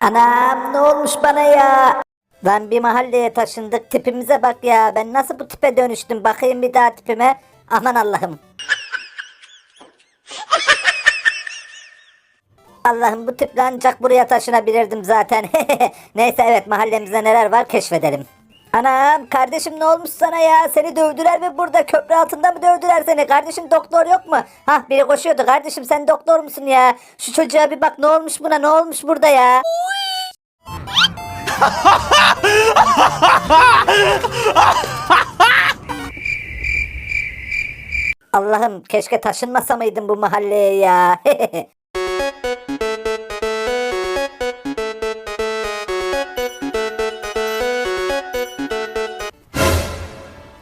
Anam ne olmuş bana ya? Lan bir mahalleye taşındık tipimize bak ya. Ben nasıl bu tipe dönüştüm? Bakayım bir daha tipime. Aman Allah'ım. Allah'ım bu tiple ancak buraya taşınabilirdim zaten. Neyse evet mahallemizde neler var keşfedelim. Anam kardeşim ne olmuş sana ya? Seni dövdüler mi burada? Köprü altında mı dövdüler seni? Kardeşim doktor yok mu? Hah biri koşuyordu. Kardeşim sen doktor musun ya? Şu çocuğa bir bak ne olmuş buna? Ne olmuş burada ya? Allah'ım keşke taşınmasa mıydım bu mahalleye ya.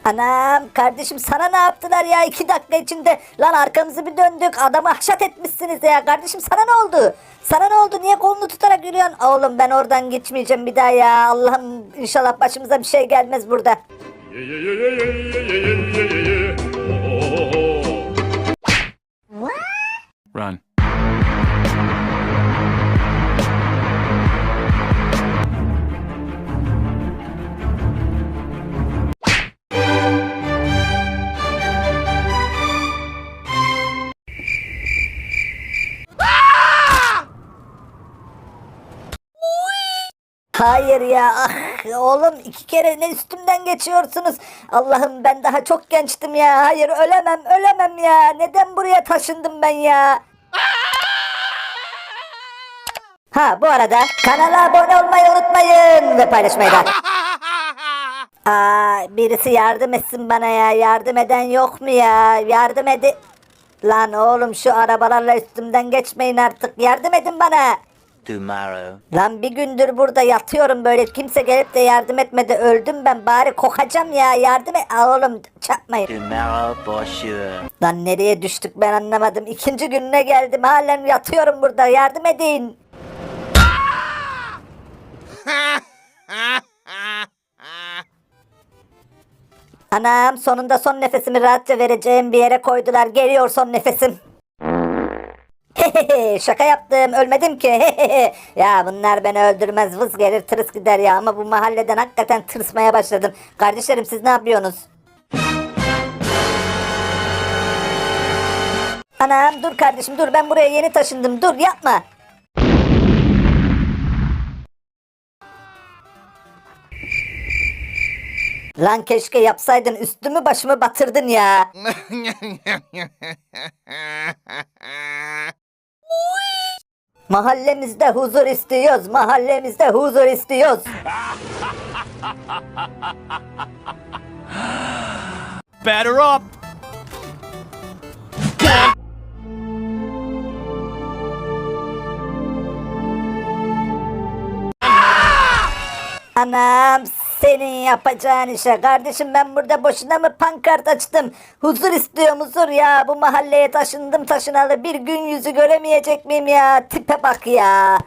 Anam kardeşim sana ne yaptılar ya iki dakika içinde lan arkamızı bir döndük adamı ahşat etmişsiniz ya kardeşim sana ne oldu sana ne oldu niye kolunu tutarak yürüyorsun oğlum ben oradan geçmeyeceğim bir daha ya Allah'ım inşallah başımıza bir şey gelmez burada Yeah, Hayır ya. Ah oğlum iki kere ne üstümden geçiyorsunuz? Allah'ım ben daha çok gençtim ya. Hayır ölemem ölemem ya. Neden buraya taşındım ben ya? Ha bu arada kanala abone olmayı unutmayın ve paylaşmayı da. Aa, birisi yardım etsin bana ya. Yardım eden yok mu ya? Yardım edi Lan oğlum şu arabalarla üstümden geçmeyin artık. Yardım edin bana tomorrow, Lan bir gündür burada yatıyorum böyle. Kimse gelip de yardım etmedi. Öldüm ben. Bari kokacağım ya. Yardım et. Aa, oğlum. Çarpmayın tomorrow for sure. Lan nereye düştük ben anlamadım. İkinci gününe geldim. Halen yatıyorum burada. Yardım edin. Anam sonunda son nefesimi rahatça vereceğim bir yere koydular. Geliyor son nefesim Şaka yaptım ölmedim ki. ya bunlar beni öldürmez vız gelir tırıs gider ya ama bu mahalleden hakikaten tırsmaya başladım. Kardeşlerim siz ne yapıyorsunuz? Anam dur kardeşim dur ben buraya yeni taşındım dur yapma. Lan keşke yapsaydın üstümü başımı batırdın ya. Mahallemizde huzur istiyoruz. Mahallemizde huzur istiyoruz. Batter up! Anam senin yapacağın işe. Kardeşim ben burada boşuna mı pankart açtım? Huzur istiyorum huzur ya. Bu mahalleye taşındım taşınalı. Bir gün yüzü göremeyecek miyim ya? Tipe bak ya.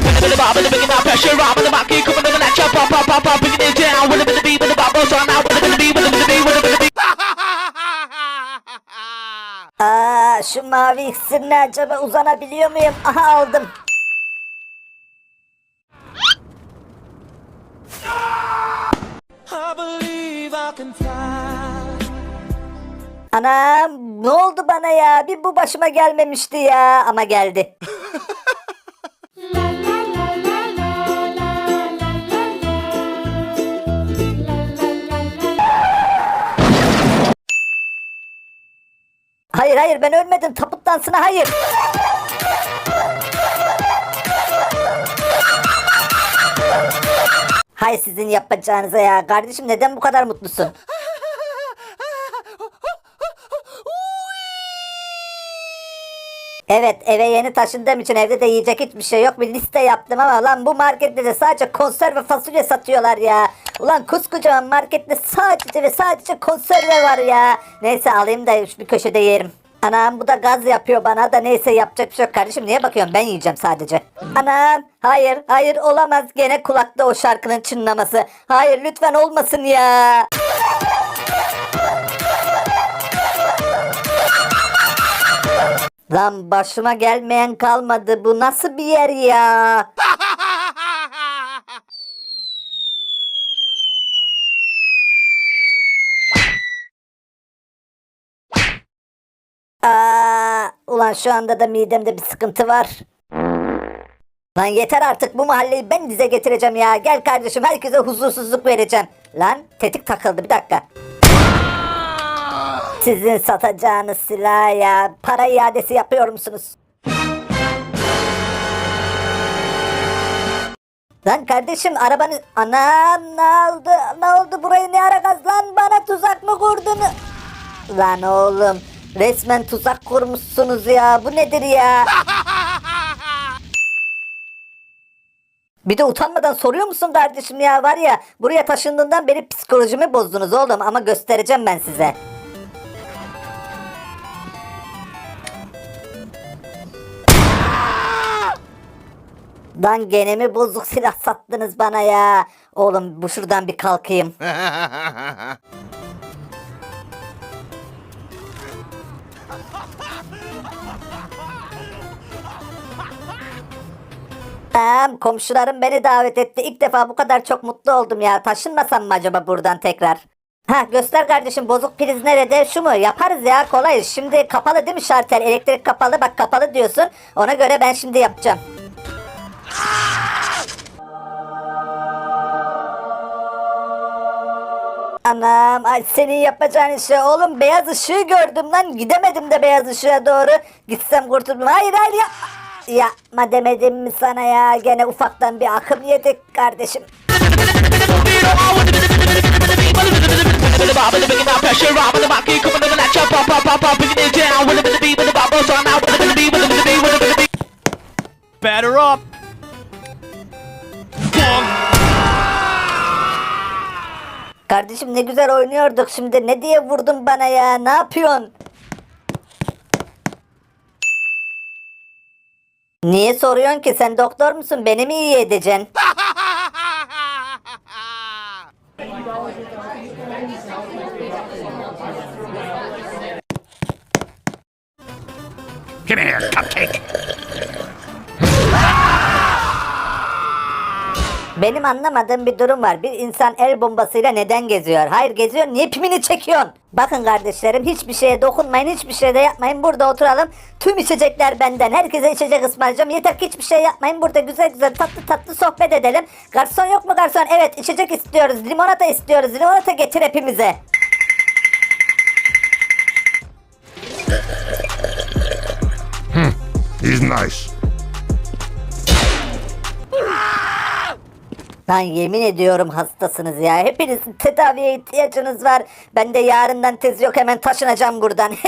With the bob and the big and pressure, rob Anam ne oldu bana ya? Bir bu başıma gelmemişti ya ama geldi. Hayır hayır ben ölmedim taput dansına hayır. Hay sizin yapacağınıza ya. Kardeşim neden bu kadar mutlusun? Evet eve yeni taşındığım için evde de yiyecek hiçbir şey yok. Bir liste yaptım ama lan bu markette de sadece konserve fasulye satıyorlar ya. Ulan koskocaman markette sadece ve sadece konserve var ya. Neyse alayım da bir köşede yerim. Anam bu da gaz yapıyor bana da neyse yapacak bir şey yok kardeşim niye bakıyorsun ben yiyeceğim sadece. Anam hayır hayır olamaz gene kulakta o şarkının çınlaması. Hayır lütfen olmasın ya. Lan başıma gelmeyen kalmadı bu nasıl bir yer ya. Ulan şu anda da midemde bir sıkıntı var. Lan yeter artık bu mahalleyi ben dize getireceğim ya. Gel kardeşim herkese huzursuzluk vereceğim. Lan tetik takıldı bir dakika. Sizin satacağınız silah ya. Para iadesi yapıyor musunuz? Lan kardeşim arabanı... Anam ne oldu? Ne oldu burayı ne ara gaz lan? Bana tuzak mı kurdun? Lan oğlum resmen tuzak kurmuşsunuz ya. Bu nedir ya? Bir de utanmadan soruyor musun kardeşim ya var ya buraya taşındığından beri psikolojimi bozdunuz oğlum ama göstereceğim ben size. Lan gene mi bozuk silah sattınız bana ya? Oğlum bu şuradan bir kalkayım. Tamam komşularım beni davet etti. İlk defa bu kadar çok mutlu oldum ya. Taşınmasam mı acaba buradan tekrar? Ha göster kardeşim bozuk priz nerede? Şu mu? Yaparız ya kolay. Şimdi kapalı değil mi şartel? Elektrik kapalı bak kapalı diyorsun. Ona göre ben şimdi yapacağım. Anam ay senin yapacağın işe oğlum beyaz ışığı gördüm lan. Gidemedim de beyaz ışığa doğru. Gitsem kurtuldum. Hayır hayır ya yapma demedim mi sana ya? Gene ufaktan bir akım yedik kardeşim. Pressure on kardeşim ne güzel oynuyorduk. Şimdi ne diye vurdun bana ya? Ne yapıyorsun? Niye soruyorsun ki? Sen doktor musun? Beni mi iyi edeceksin? Benim anlamadığım bir durum var. Bir insan el bombasıyla neden geziyor? Hayır geziyor niye pimini çekiyorsun? Bakın kardeşlerim hiçbir şeye dokunmayın hiçbir şey de yapmayın. Burada oturalım. Tüm içecekler benden. Herkese içecek ısmarlayacağım. Yeter ki hiçbir şey yapmayın. Burada güzel güzel tatlı tatlı sohbet edelim. Garson yok mu garson? Evet içecek istiyoruz. Limonata istiyoruz. Limonata getir hepimize. He's nice. Lan yemin ediyorum hastasınız ya. Hepinizin tedaviye ihtiyacınız var. Ben de yarından tez yok hemen taşınacağım buradan.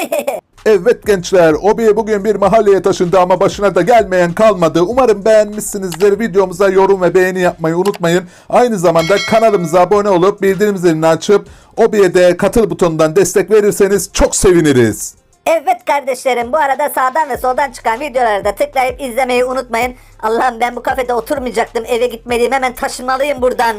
Evet gençler, Obi bugün bir mahalleye taşındı ama başına da gelmeyen kalmadı. Umarım beğenmişsinizdir. Videomuza yorum ve beğeni yapmayı unutmayın. Aynı zamanda kanalımıza abone olup bildirim zilini açıp Obi'ye de katıl butonundan destek verirseniz çok seviniriz. Evet kardeşlerim bu arada sağdan ve soldan çıkan videoları da tıklayıp izlemeyi unutmayın. Allah'ım ben bu kafede oturmayacaktım eve gitmeliyim hemen taşınmalıyım buradan.